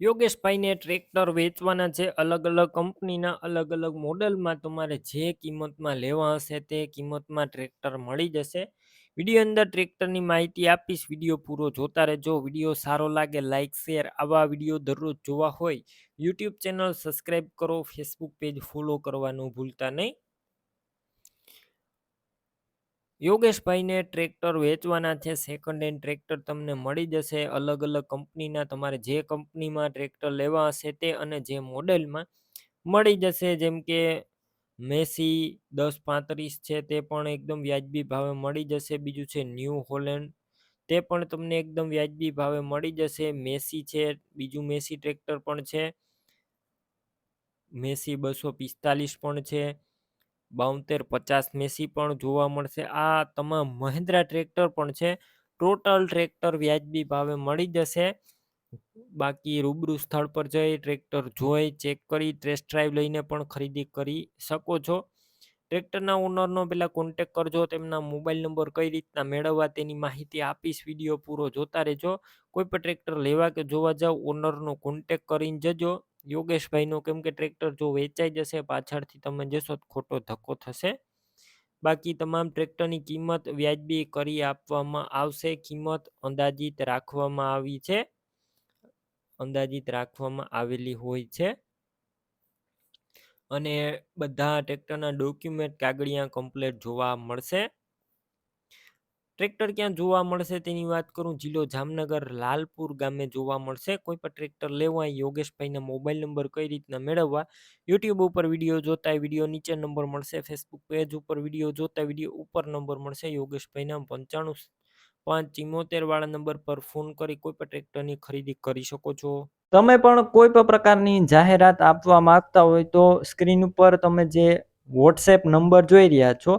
યોગેશભાઈને tractor વેચવાના છે અલગ અલગ કંપનીના અલગ અલગ મોડલમાં તમારે જે કિંમતમાં લેવા હશે તે કિંમતમાં ટ્રેક્ટર મળી જશે. વીડિયો અંદર ટ્રેક્ટરની માહિતી આપીશ. વીડિયો પૂરો જોતા રહેજો. વીડિયો સારો લાગે લાઇક શેર આવા વીડિયો દરરોજ જોવા હોય. યુટ્યુબ ચેનલ સબસ્ક્રાઈબ કરો. ફેસબુક પેજ ફોલો કરવાનું ભૂલતા નહીં. યોગેશભાઈને ટ્રેક્ટર વેચવાના છે સેકન્ડ હેન્ડ ટ્રેક્ટર તમને મળી જશે. અલગ અલગ કંપનીના તમારે જે કંપનીમાં ટ્રેક્ટર લેવા હશે તે અને જે મોડેલમાં મળી જશે. જેમ કે મેસી દસ પાંત્રીસ છે તે પણ એકદમ વ્યાજબી ભાવે મળી જશે. બીજું છે ન્યૂ હોલેન્ડ તે પણ તમને એકદમ વ્યાજબી ભાવે મળી જશે. મેસી છે, બીજું મેસી ટ્રેક્ટર પણ છે. મેસી બસો પિસ્તાલીસ પણ છે. બાઉતેર પચાસ મેસી પણ જોવા મળશે. આ તમામ મહિન્દ્રા ટ્રેક્ટર પણ છે. ટોટલ ટ્રેક્ટર વ્યાજબી ભાવે મળી જશે. બાકી રૂબરૂ સ્થળ પર જઈ ટ્રેક્ટર જોઈ, ચેક કરી, ટેસ્ટ ડ્રાઈવ લઈને પણ ખરીદી કરી શકો છો. ટ્રેક્ટરના ઓનરનો પહેલાં કોન્ટેક કરજો. તેમના મોબાઈલ નંબર કઈ રીતના મેળવવા તેની માહિતી આપીશ. વીડિયો પૂરો જોતા રહેજો. કોઈ પણ ટ્રેક્ટર લેવા કે જોવા જાવ, ઓનરનો કોન્ટેક કરીને જજો. યોગેશભાઈનો કેમ કે ટ્રેક્ટર જો વેચાઈ જશે, પાછળથી તમે જશો તો ખોટો ધક્કો થશે. બાકી તમામ ટ્રેક્ટરની કિંમત વ્યાજબી કરી આપવામાં આવશે. કિંમત અંદાજિત રાખવામાં આવી છે. અંદાજિત રાખવામાં આવેલી હોય છે. અને બધા ટ્રેક્ટરના ડોક્યુમેન્ટ કાગળિયા કમ્પ્લેટ જોવા મળશે. ટ્રેક્ટર ક્યાં જોવા મળશે તેની વાત કરું? જિલ્લો જામનગર, લાલપુર ગામે જોવા મળશે. કોઈ પણ ટ્રેક્ટર લેવા યોગેશભાઈના મોબાઈલ નંબર કઈ રીતના મેળવવા? યુટ્યુબ ઉપર વીડિયો જોતા વીડિયો નીચે નંબર મળશે. ફેસબુક પેજ ઉપર વીડિયો જોતા વીડિયો ઉપર નંબર મળશે. યોગેશભાઈના પંચાણું પાંચ ચિમોતેર વાળા નંબર પર ફોન કરી કોઈ પણ ટ્રેક્ટરની ખરીદી કરી શકો છો. તમે પણ કોઈ પણ પ્રકારની જાહેરાત આપવા માંગતા હોય તો સ્ક્રીન ઉપર તમે જે વોટ્સએપ નંબર જોઈ રહ્યા છો